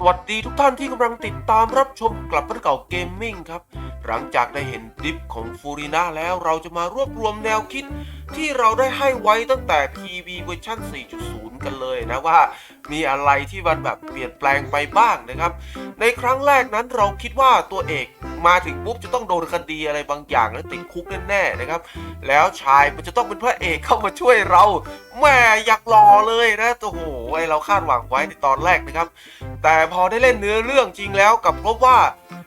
สวัสดีทุกท่านที่กำลังติดตามรับชมกลับมาเก่าเกมมิ่งครับ หลังจากได้เห็นดิฟของฟูรินาแล้วเราจะมารวบรวมแนวคิดที่เราได้ให้ไว้ตั้งแต่ PV เวอร์ชัน4.0 กันเลยนะว่ามีอะไรที่มันแบบเปลี่ยนแปลงไปบ้างนะครับ ในครั้งแรกนั้นเราคิดว่าตัวเอกมาถึงปุ๊บจะต้องโดนคดีอะไรบางอย่างแล้วติดคุกแน่ๆนะครับ แล้วชายมันจะต้องเป็นพระเอกเข้ามาช่วยเราแหม่อยากรอเลยนะโอ้โหไอเราคาดหวังไว้ในตอนแรกนะครับ แต่พอได้เล่นเนื้อเรื่องจริงแล้วกับพบว่า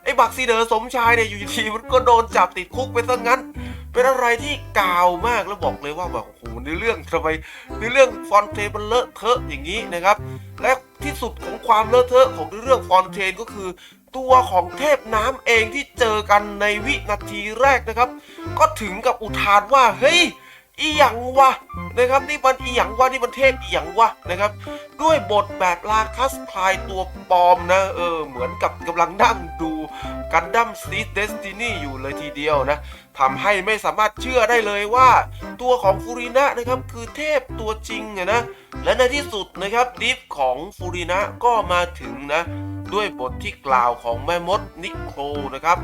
ไอ้บักซีเดอร์สมชายเนี่ยอยู่ดีมันก็โดนจับติดคุกไปซะงั้น เป็นอะไรที่กาวมากแล้วบอกเลยว่าแบบโอ้โหในเรื่องทำไมในเรื่องฟอนเทนมันเลอะเทอะอย่างนี้นะครับ และที่สุดของความเลอะเทอะของเรื่องฟอนเทนก็คือตัวของเทพน้ำเองที่เจอกันในวินาทีแรกนะครับ ก็ถึงกับอุทานว่าเฮ้ย อีหยังวะนะครับนี่มันอีหยังวะนี่มันเทพอีหยังวะนะครับ ด้วยบทแบบลาคัสพายตัวปลอมนะเออเหมือนกับกำลังนั่งดูกันดั้มซีดเดสตินีอยู่เลยทีเดียวนะทำให้ไม่สามารถเชื่อได้เลยว่า ตัวของฟูรินะนะครับคือเทพตัวจริงนะและในที่สุดนะครับดิฟของฟูรินะก็มาถึงนะ ด้วยบทที่กล่าวของแม่มดนิโคลนะครับ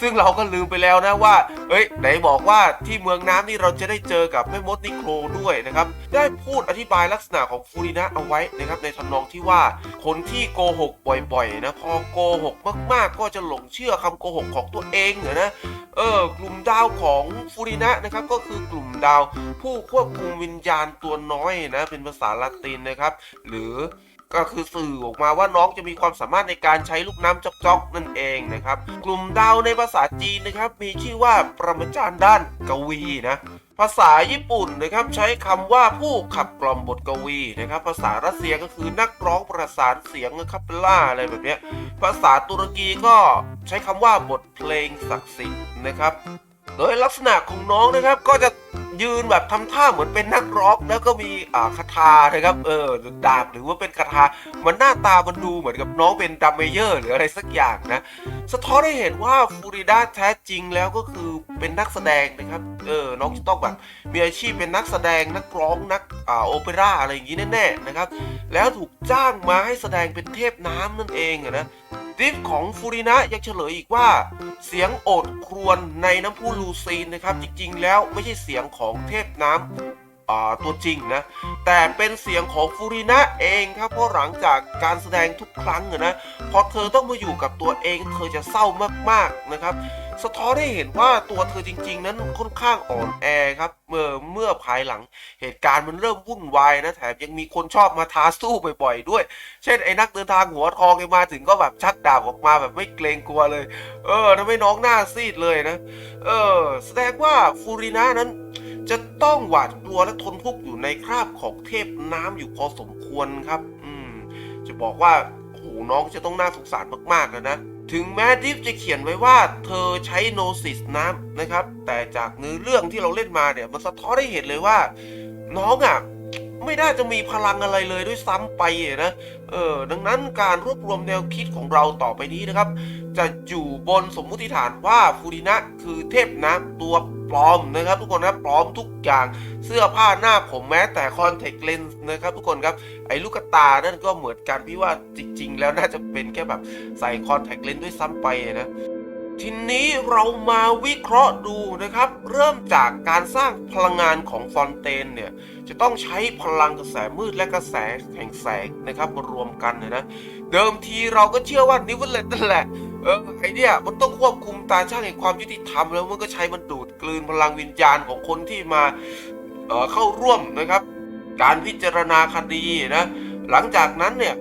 ซึ่งเราก็ลืมไปแล้วนะว่าเฮ้ยไหนบอกว่าที่เมืองน้ำนี่เราจะได้เจอกับแม่มดนิโคลด้วยนะครับ ได้พูดอธิบายลักษณะของฟูรินะเอาไว้นะครับในทำนองที่ว่าคนที่โกหกบ่อยๆนะพอโกหกมากๆ ก็จะหลงเชื่อคำโกหกของตัวเองอนะเออกลุ่มดาวของฟูรินะนะครับก็คือกลุ่มดาว ผู้ควบคุมวิญญาณตัวน้อยนะเป็นภาษาละตินนะครับ หรือ ก็คือสื่อออกมาว่าน้องจะมีความสามารถในการใช้ลูกน้ำจอกๆนั่นเองนะครับ กลุ่มดาวในภาษาจีนนะครับ มีชื่อว่าประมาจารย์ด้านกวีนะภาษาญี่ปุ่นนะครับใช้คำว่าผู้ขับกล่อมบทกวีนะครับ ภาษารัสเซียก็คือนักร้องประสานเสียงคาเปล่าอะไรแบบนี้ภาษาตุรกีก็ใช้คำว่าบทเพลงศักดิ์สิทธิ์นะครับ โดยลักษณะของน้องนะครับก็จะ ยืนแบบทำท่าเหมือนเป็นนักร้องแล้วก็มีอ่าคาถานะครับเออดาบหรือว่าเป็นคาถามันหน้าตามันดูเหมือนกับน้องเป็นดัมเมเยอร์ หรืออะไรสักอย่างนะ สะท้อนให้เห็นว่าฟูริดาแท้จริงแล้วก็คือเป็นนักแสดงนะครับเออน้องจะต้องแบบมีอาชีพเป็นนักแสดงนักร้องนักอ่าโอเปร่าอะไรอย่างนี้แน่ๆนะครับแล้วถูกจ้างมาให้แสดงเป็นเทพน้ำนั่นเองนะ ดิฟของฟูรินะยังเฉลยอีกว่า เสียงโอดครวญในน้ำพุลูซีนนะครับ จริงๆ แล้วไม่ใช่เสียงของเทพน้ำตัวจริงนะ แต่เป็นเสียงของฟูรินะเองครับ เพราะหลังจากการแสดงทุกครั้งนะพอเธอต้องมาอยู่กับตัวเอง เธอจะเศร้ามากๆนะครับ สะท้อนให้เห็นว่าตัวเธอจริง ๆ นั้นค่อนข้างอ่อนแอครับเมื่อเมื่อภายหลังเหตุการณ์มันเริ่มวุ่นวายนะแถมยังมีคนชอบมาท้าสู้บ่อยๆด้วย เช่นไอ้นักเดินทางหัวทองไอ้มาถึงก็แบบชักดาบออกมาแบบไม่เกรงกลัวเลย เออทำให้น้องหน้าซีดเลยนะ เออ แสดงว่าฟูรินะนั้นจะต้องหวาดกลัวและทนทุกข์อยู่ในคราบของเทพน้ำอยู่พอสมควรครับ อืม จะบอกว่าโอ้โหน้องจะต้องน่าสงสารมากๆนะนะ ถึงแม้ดิฟจะเขียนไว้ว่าเธอใช้โนซิสน้ำนะครับ แต่จากเนื้อเรื่องที่เราเล่นมาเนี่ย มันสะท้อนให้เห็นเลยว่า น้องอะ ไม่น่าจะมีพลังอะไรเลยด้วยซ้ำไปนะเออดังนั้นการรวบรวมแนวคิดของเราต่อไปนี้นะครับ จะอยู่บนสมมุติฐานว่าฟูรินะคือเทพน้ำตัวปลอมนะครับ ทุกคนนะปลอมทุกอย่างเสื้อผ้าหน้าผมแม้แต่คอนแทคเลนส์นะครับ ทุกคนครับไอ้ลูกตานั่นก็เหมือนกันพี่ว่าจริง ๆ แล้วน่าจะเป็นแค่แบบใส่คอนแทคเลนส์ด้วยซ้ำไปนะ ทีนี้เรามาวิเคราะห์ดูนะครับ เริ่มจากการสร้างพลังงานของฟอนเตนเนี่ยจะต้องใช้พลังกระแสมืดและกระแสแห่งแสงนะครับมารวมกันนะ เดิมทีเราก็เชื่อว่านิวเลตนั่นแหละเออไอเนี่ยมันต้องควบคุมตาช่างแห่งความยุติธรรมแล้วมันก็ใช้มันดูดกลืนพลังวิญญาณของคนที่มาเออเข้าร่วมนะครับ การพิจารณาคดีนะหลังจากนั้นเนี่ย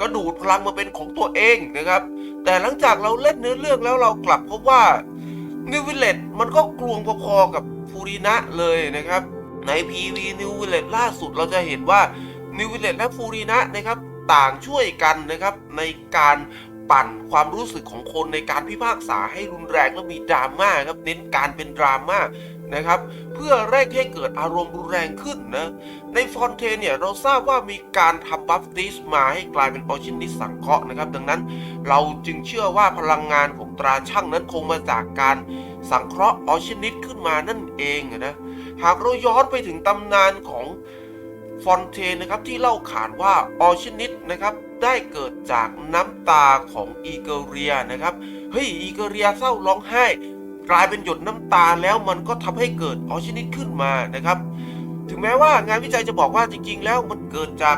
ก็ดูดพลังมาเป็นของตัวเองนะครับ แต่หลังจากเราเล่นเนื้อเรื่องแล้วเรากลับพบว่านิววิลเลตมันก็กลวงพอๆกับฟูรินะเลยนะครับ ใน PV นิววิลเลตล่าสุดเราจะเห็นว่านิววิลเลตและฟูรินะนะครับต่างช่วยกันนะครับในการปั่นความรู้สึกของคนในการพิพากษาให้รุนแรงและมีดราม่าครับเน้นการเป็นดราม่า นะครับ เพื่อเร่งให้เกิดอารมณ์รุนแรงขึ้นนะ ในฟอนเทนเนี่ยเราทราบว่ามีการทำบัฟติสมาให้กลายเป็นออชินิสสังเคราะห์นะครับ ดังนั้นเราจึงเชื่อว่าพลังงานของตราช่างนั้นคงมาจากการสังเคราะห์ออชินิสขึ้นมานั่นเองนะ หากเราย้อนไปถึงตำนานของฟอนเทนนะครับที่เล่าขานว่าออชินิดนะครับได้เกิดจากน้ำตาของอีเกเรียนะครับ เฮ้ยอีเกเรียเศร้าร้องไห้ กลายเป็นหยดน้ำตาแล้วมันก็ทำให้เกิดออชินิดขึ้นมานะครับ ถึงแม้ว่างานวิจัยจะบอกว่าจริง ๆ แล้วมันเกิดจาก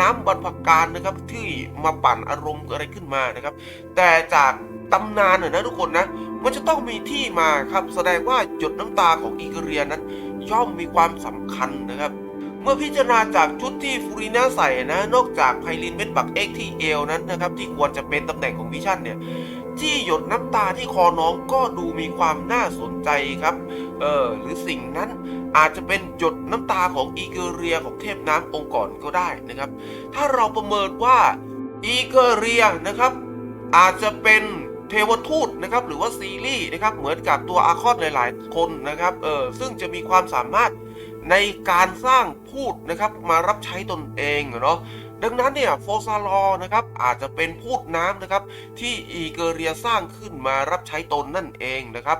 น้ำบรรพการนะครับที่มาปั่นอารมณ์อะไรขึ้นมานะครับ แต่จากตำนานน่ะนะทุกคนนะมันจะต้องมีที่มาครับแสดงว่าหยดน้ำตาของอีกเรียนั้น ย่อมมีความสำคัญนะครับ เมื่อพิจารณาจากชุดที่ฟูริน่าใส่นะนอกจากไพลินเม็ดบักเอ็กที่เอวนั้นนะครับที่ควรจะเป็นตำแหน่งของวิชั่นเนี่ย ที่หยดน้ำตาที่คอน้องก็ดูมีความน่าสนใจครับ เออ หรือสิ่งนั้นอาจจะเป็นหยดน้ำตาของอีเกเรียของเทพน้ำองค์ก่อนก็ได้นะครับ ถ้าเราประเมินว่าอีเกเรียนะครับ อาจจะเป็นเทวทูตนะครับหรือว่าซีรีส์นะครับเหมือนกับตัวอาคอนหลาย ๆ คนนะครับเออซึ่งจะมีความสามารถ ในการสร้างพูดนะครับมารับใช้ตนเองเนาะดังนั้นเนี่ยโฟซาลอนะครับอาจจะเป็นพูดน้ำนะครับที่อีเกเรียสร้างขึ้นมารับใช้ตนนั่นเองนะครับ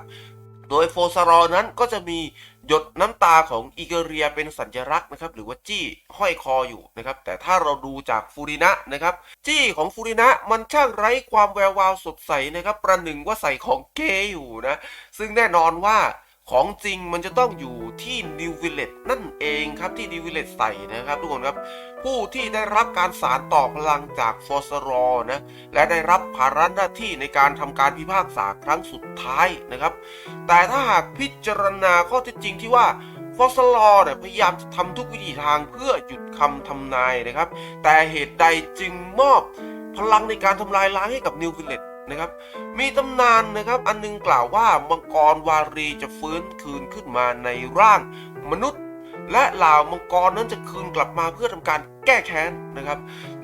โดยโฟซารอนั้นก็จะมีหยดน้ำตาของอีเกเรียเป็นสัญลักษณ์นะครับหรือว่าจี้ห้อยคออยู่นะครับแต่ถ้าเราดูจากฟูรินะนะครับจี้ของฟูรินะมันช่างไร้ความแวววาวสดใสนะครับประหนึ่งว่าใส่ของเกย์อยู่นะซึ่งแน่นอนว่า ของจริงมันจะต้องอยู่ที่นิววิลเลตนั่นเองครับที่นิววิลเลตใส่นะครับทุกคนครับ ผู้ที่ได้รับการสารต่อพลังจากฟอสรอนะและได้รับภาระหน้าที่ในการทำการพิพากษาครั้งสุดท้ายนะครับ แต่ถ้าหากพิจารณาข้อเท็จจริงที่ว่าฟอสลอเนี่ยพยายามจะทำทุกวิธีทางเพื่อหยุดคำทำนายนะครับ แต่เหตุใดจึงมอบพลังในการทำลายล้างให้กับนิววิลเลต นะครับ มีตำนานนะครับอันนึงกล่าวว่ามังกรวารีจะฟื้นคืนขึ้นมาในร่างมนุษย์ และเหล่ามังกรนั้นจะคืนกลับมาเพื่อทำการแก้แค้นนะครับ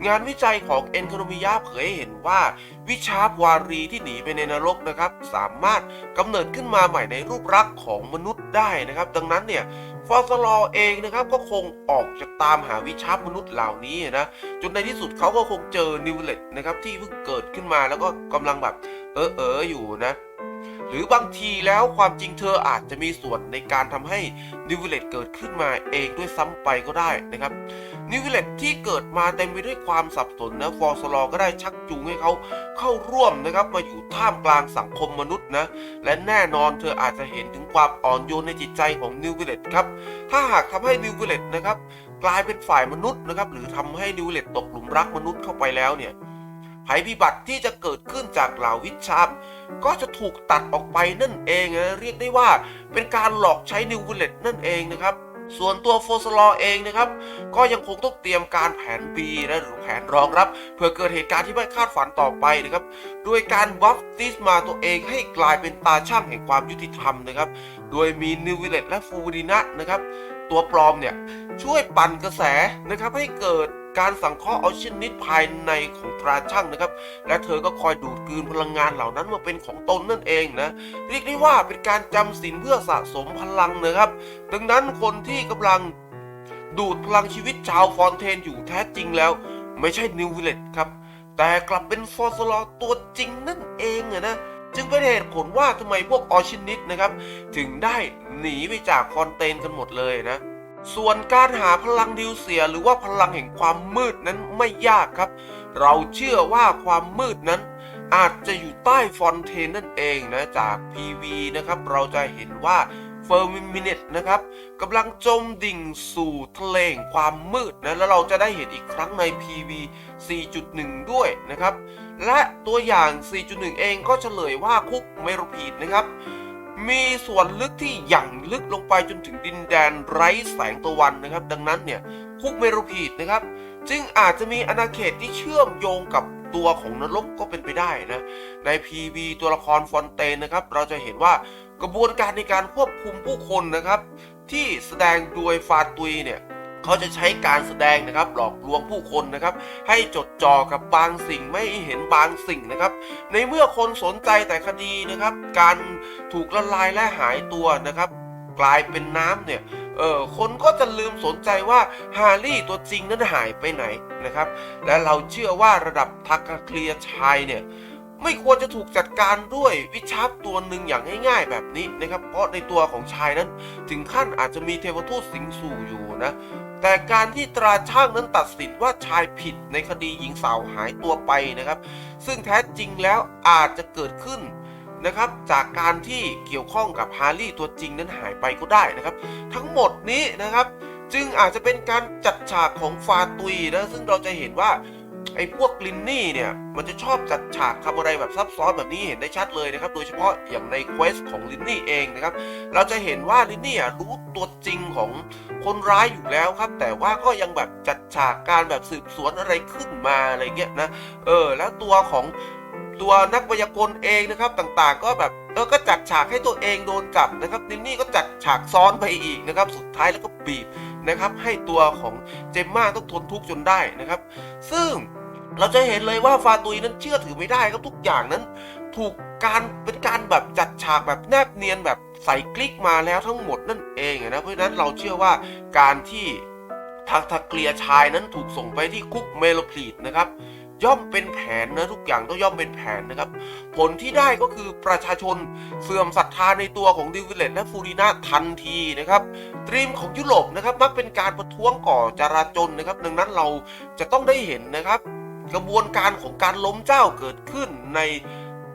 งานวิจัยของเอนโคโนมิยาเผยให้เห็นว่า วิชาบวารีที่หนีไปในนรกนะครับ สามารถกำเนิดขึ้นมาใหม่ในรูปลักษณ์ของมนุษย์ได้นะครับ ดังนั้นเนี่ย ฟอสลอเองนะครับก็คงออกจะตามหาวิชามนุษย์เหล่านี้นะจนในที่สุดเขาก็คงเจอนิวเลตนะครับที่เพิ่งเกิดขึ้นมาแล้วก็กำลังแบบเออเอออยู่นะ หรือบางทีแล้วความจริงเธออาจจะมีส่วนในการทำให้นิวเวลตเกิดขึ้นมาเองด้วยซ้ำไปก็ได้นะครับนิวเวลตที่เกิดมาเต็มไปด้วยความสับสนนะฟอร์สลอก็ได้ชักจูงให้เขาเข้าร่วมนะครับมาอยู่ท่ามกลางสังคมมนุษย์นะและแน่นอนเธออาจจะเห็นถึงความอ่อนโยนในจิตใจของนิวเวลตครับถ้าหากทำให้นิวเวลตนะครับกลายเป็นฝ่ายมนุษย์นะครับหรือทำให้นิวเลตตกหลุมรักมนุษย์เข้าไปแล้วเนี่ย ภัยพิบัติที่จะเกิดขึ้นจากเหล่าวิชามก็จะถูกตัดออกไปนั่นเองนะเรียกได้ว่าเป็นการหลอกใช้นิวเลตนั่นเองนะครับ ส่วนตัวโฟสลอเองนะครับ ก็ยังคงต้องเตรียมการแผน B นะหรือแผนรองรับ เพื่อเกิดเหตุการณ์ที่ไม่คาดฝันต่อไปนะครับโดยการบัฟติสมาตัวเองให้กลายเป็นตาช่างแห่งความยุติธรรมนะครับ โดยมีนิววิเลตและฟูรินะนะครับ ตัวปลอมเนี่ยช่วยปั่นกระแสนะครับให้เกิด การสังเคราะห์เอาชิ้นนิดภายในของตราช่างนะครับ และเธอก็คอยดูดกลืนพลังงานเหล่านั้นมาเป็นของตนนั่นเองนะเรียกได้ว่าเป็นการจำศีลเพื่อสะสมพลังนะครับ ดังนั้นคนที่กำลังดูดพลังชีวิตชาวฟอนเทนอยู่แท้จริงแล้ว ไม่ใช่นิววิลเลตครับ แต่กลับเป็นฟอร์สลอตัวจริงนั่นเองอะนะจึงเป็นเหตุผลว่าทำไมพวกออชินิดนะครับ ถึงได้หนีไปจากฟอนเตนกันหมดเลยนะ ส่วนการหาพลังดิวเสียหรือว่าพลังแห่งความมืดนั้นไม่ยากครับ เราเชื่อว่าความมืดนั้น อาจจะอยู่ใต้ฟอนเทนนั่นเองนะจาก PV นะครับ เราจะเห็นว่าเฟอร์มิมิเนตนะครับกำลังจมดิ่งสู่ทะเลแห่งความมืดนะแล้วเราจะได้เห็นอีกครั้งใน PV 4.1 ด้วยนะครับ และตัวอย่าง 4.1 เองก็เฉลยว่าคุกเมโรพีดนะครับ มีส่วนลึกที่หยั่งลึกลงไปจนถึงดินแดนไร้แสงตะวันนะครับ ดังนั้นเนี่ยคุกเมโรพีดนะครับ จึงอาจจะมีอาณาเขตที่เชื่อมโยงกับตัวของนรกก็เป็นไปได้นะ ใน PV ตัวละครฟอนเตนนะครับ เราจะเห็นว่ากระบวนการในการควบคุมผู้คนนะครับ ที่แสดงโดยฟาตุยเนี่ย เขาจะใช้การแสดงนะครับ หลอกลวงผู้คนนะครับ ให้จดจ่อกับบางสิ่งไม่เห็นบางสิ่งนะครับ ในเมื่อคนสนใจแต่คดีนะครับ การถูกละลายและหายตัวนะครับ กลายเป็นน้ำเนี่ยเออคนก็จะลืมสนใจว่าฮาร์รี่ตัวจริงนั้นหายไปไหนนะครับ และเราเชื่อว่าระดับทักเคลียร์ชายเนี่ย ไม่ควรจะถูกจัดการด้วยวิชาตัวหนึ่งอย่างง่ายๆแบบนี้นะครับ เพราะในตัวของชายนั้น ถึงขั้นอาจจะมีเทวทูตสิงสู่อยู่นะ แต่การที่ตราช่างนั้นตัดสินว่าชายผิดในคดีหญิงสาวหายตัวไปนะครับ ซึ่งแท้จริงแล้วอาจจะเกิดขึ้นนะครับจากการที่เกี่ยวข้องกับฮาร์ลี่ตัวจริงนั้นหายไปก็ได้นะครับ ทั้งหมดนี้นะครับ จึงอาจจะเป็นการจัดฉากของฟาตุยนะซึ่งเราจะเห็นว่า ไอ้พวกลินนี่เนี่ย มันจะชอบจัดฉากทำอะไรแบบซับซ้อนแบบนี้เห็นได้ชัดเลยนะครับ โดยเฉพาะอย่างในเควสของลินนี่เองนะครับ เราจะเห็นว่าลินนี่รู้ตัวจริงของคนร้ายอยู่แล้วครับ แต่ว่าก็ยังแบบจัดฉากการแบบสืบสวนอะไรขึ้นมาอะไรเงี้ยนะ เออ แล้วตัวของตัวนักวยากลเองนะครับต่างๆ ก็แบบเออก็จัดฉากให้ตัวเองโดนจับนะครับลินนี่ก็จัดฉากซ้อนไปอีกนะครับ สุดท้ายแล้วก็บีบนะครับให้ตัวของเจมมาต้องทนทุกข์จนได้นะครับ ซึ่ง เราจะเห็นเลยว่าฟาตุยนั้นเชื่อถือไม่ได้ครับทุกอย่างนั้น ถูกการเป็นการแบบจัดฉากแบบแนบเนียนแบบใส่คลิกมาแล้วทั้งหมดนั่นเองนะเพราะฉะนั้นเราเชื่อว่าการที่ทางทาเกลียชายนั้นถูกส่งไปที่คุกเมโลพลีดนะครับย่อมเป็นแผนนะทุกอย่างต้องย่อมเป็นแผนนะครับ ผลที่ได้ก็คือประชาชนเสื่อมศรัทธาในตัวของดิวิเลตและฟูรินาทันทีนะครับตรีมของยุโรปนะครับมักเป็นการประท้วงก่อจราจนนะครับ ดังนั้นเราจะต้องได้เห็นนะครับ กระบวนการของการล้มเจ้าเกิดขึ้นใน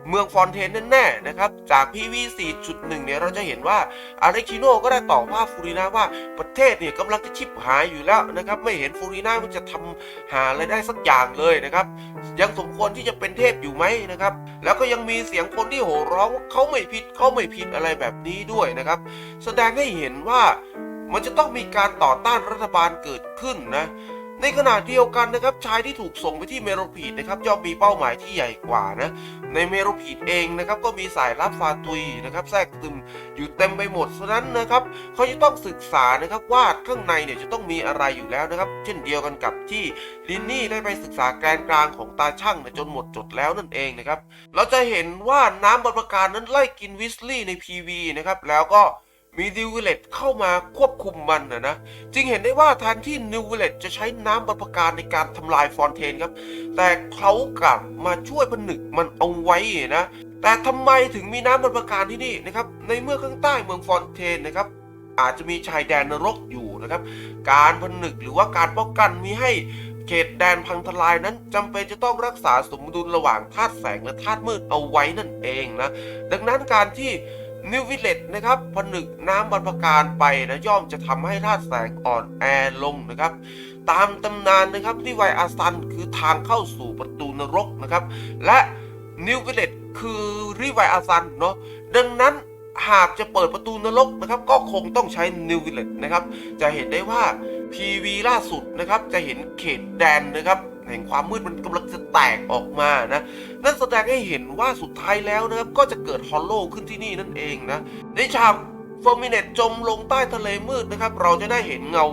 เมืองฟอนเทนแน่ๆนะครับ จาก PV 4.1 เนี่ยเราจะเห็นว่าอาเลคิโนก็ได้ต่อว่าฟูรินาว่าประเทศเนี่ยกำลังจะชิบหายอยู่แล้วนะครับ ไม่เห็นฟูรินามันจะทำหาอะไรได้สักอย่างเลยนะครับ ยังสมควรที่จะเป็นเทพอยู่ไหมนะครับ แล้วก็ยังมีเสียงคนที่โห่ร้องว่าเขาไม่ผิดเขาไม่ผิดอะไรแบบนี้ด้วยนะครับ แสดงให้เห็นว่ามันจะต้องมีการต่อต้านรัฐบาลเกิดขึ้นนะ ในขณะเดียวกันนะครับชายที่ถูกส่งไปที่เมโรพีดนะครับย่อมมีเป้าหมายที่ใหญ่กว่านะในเมโรพีดเองนะครับก็มีสายลับฟาตุยนะครับแทรกซึมอยู่เต็มไปหมดฉะนั้นนะครับเขาจะต้องศึกษานะครับว่าข้างในเนี่ยจะต้องมีอะไรอยู่แล้วนะครับ เช่นเดียวกันกับที่ลินนี่ได้ไปศึกษาแกนกลางของตาช่างจนหมดจดแล้วนั่นเองนะครับเราจะเห็นว่าน้ำบรรพการนั้นไล่กินวิสลี่ใน PV นะครับแล้วก็ มีดิวิเลตเข้ามาควบคุมมันนะนะจึงเห็นได้ว่าแทนที่นิวเวลตจะใช้น้ำบรรพการในการทำลายฟอนเทนครับ แต่เขากลับมาช่วยผนึกมันเอาไว้นะ แต่ทำไมถึงมีน้ำบรรพการที่นี่นะครับ ในเมื่อข้างใต้เมืองฟอนเทนนะครับอาจจะมีชายแดนนรกอยู่นะครับ การผนึกหรือว่าการป้องกันมีให้เขตแดนพังทลายนั้นจำเป็นจะต้องรักษาสมดุลระหว่างธาตุแสงและธาตุมืดเอาไว้นั่นเองนะ ดังนั้นการที่ นิววิเลตนะครับผนึกน้ำบรรพการไปนะย่อมจะทำให้ธาตุแสงอ่อนแอลงนะครับ ตามตำนานนะครับที่ไวอาซันคือทางเข้าสู่ประตูนรกนะครับ และนิววิเลตคือริไวอาซันเนาะดังนั้นหากจะเปิดประตูนรกนะครับ ก็คงต้องใช้นิววิเลตนะครับ จะเห็นได้ว่า PV ล่าสุดนะครับ จะเห็นเขตแดนนะครับ แห่งความมืดมันกำลังจะแตกออกมานะนั่นแสดงให้เห็นว่าสุดท้ายแล้วนะครับก็จะเกิดฮอลโลขึ้นที่นี่นั่นเองนะในฉากฟอร์มิเนตจมลงใต้ทะเลมืดนะครับ เราจะได้เห็นเงา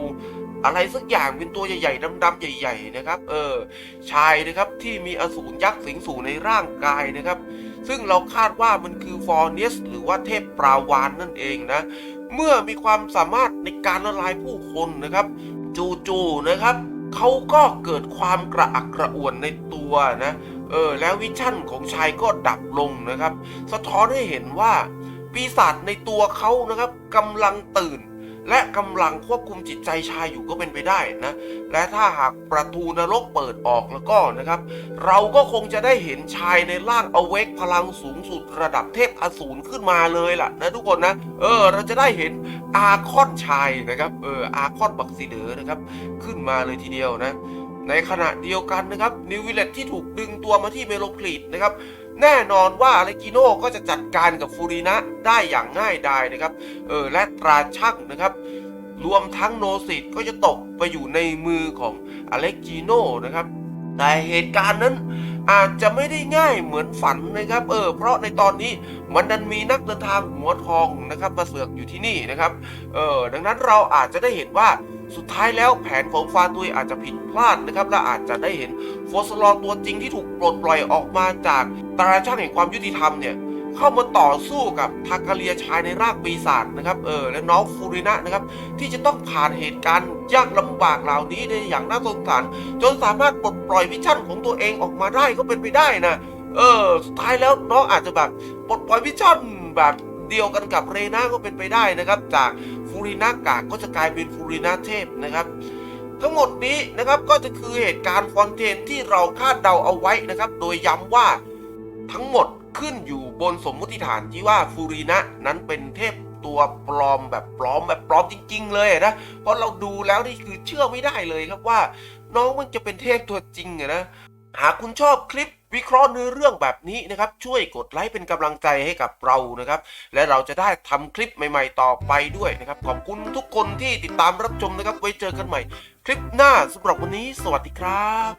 อะไรสักอย่างเป็นตัวใหญ่ๆดำๆใหญ่ ๆ นะครับ เออชายนะครับที่มีอสูรยักษ์สิงสู่ในร่างกายนะครับ ซึ่งเราคาดว่ามันคือฟอร์เนสหรือว่าเทพปราวานนั่นเองนะ เมื่อมีความสามารถในการละลายผู้คนนะครับ จู่ๆนะครับ เขาก็เกิดความกระอักกระอ่วนในตัวนะ เออ แล้ววิชั่นของชายก็ดับลงนะครับ สะท้อนให้เห็นว่า ปีศาจในตัวเขานะครับกำลังตื่น และกำลังควบคุมจิตใจชายอยู่ก็เป็นไปได้นะ และถ้าหากประตูนรกเปิดออกแล้วก็นะครับ เราก็คงจะได้เห็นชายในร่างอเวกพลังสูงสุดระดับเทพอสูรขึ้นมาเลยล่ะนะทุกคนนะ เออ เราจะได้เห็น อาคอนชายนะครับเอออาคอนบักซีเดอร์นะครับ ขึ้นมาเลยทีเดียวนะ ในขณะเดียวกันนะครับนิววิลเลตที่ถูกดึงตัวมาที่เมโลพลีดนะครับแน่นอนว่าอเลกิโน่ก็จะจัดการกับฟูรินะได้อย่างง่ายดายนะครับเออและตราช่างนะครับ รวมทั้งโนซิตก็จะตกไปอยู่ในมือของอเล็กจิโน่นะครับแต่เหตุการณ์นั้น อาจจะไม่ได้ง่ายเหมือนฝันนะครับ เออ เพราะในตอนนี้มันดันมีนักเดินทางหัวทองนะครับมาเสือกอยู่ที่นี่นะครับ เออดังนั้นเราอาจจะได้เห็นว่าสุดท้ายแล้วแผนของฟาตุยอาจจะผิดพลาดนะครับ และอาจจะได้เห็นโฟสลอตัวจริงที่ถูกปลดปล่อยออกมาจากตราช่างแห่งความยุติธรรมเนี่ย เข้ามาต่อสู้กับทากาเลียชายในรางปีศาจนะครับเออและน้องฟูรินะนะครับที่จะต้องผ่านเหตุการณ์ยากลำบากเหล่านี้ได้อย่างน่าสงสารจนสามารถปลดปล่อยวิชั่นของตัวเองออกมาได้ก็เป็นไปได้นะเออสุดท้ายแล้วน้องอาจจะแบบปลดปล่อยวิชั่นแบบเดียวกันกับเรนาก็เป็นไปได้นะครับ จากฟูรินากากก็จะกลายเป็นฟูรินาเทพนะครับทั้งหมดนี้นะครับก็จะคือเหตุการณ์คอนเทนต์ที่เราคาดเดาเอาไว้นะครับ โดยย้ำว่าทั้งหมด ขึ้นอยู่บนสมมติฐานที่ว่าฟูรินะนั้นเป็นเทพตัวปลอมแบบปลอมแบบปลอมจริง ๆ เลยนะ เพราะเราดูแล้วนี่คือเชื่อไม่ได้เลยครับว่า น้องมันจะเป็นเทพตัวจริงอนะ หากคุณชอบคลิปวิเคราะห์เนื้อเรื่องแบบนี้นะครับ ช่วยกดไลค์เป็นกำลังใจให้กับเรานะครับ และเราจะได้ทำคลิปใหม่ ๆ ต่อไปด้วยนะครับ ขอบคุณทุกคนที่ติดตามรับชมนะครับ ไว้เจอกันใหม่ คลิปหน้าสำหรับวันนี้ สวัสดีครับ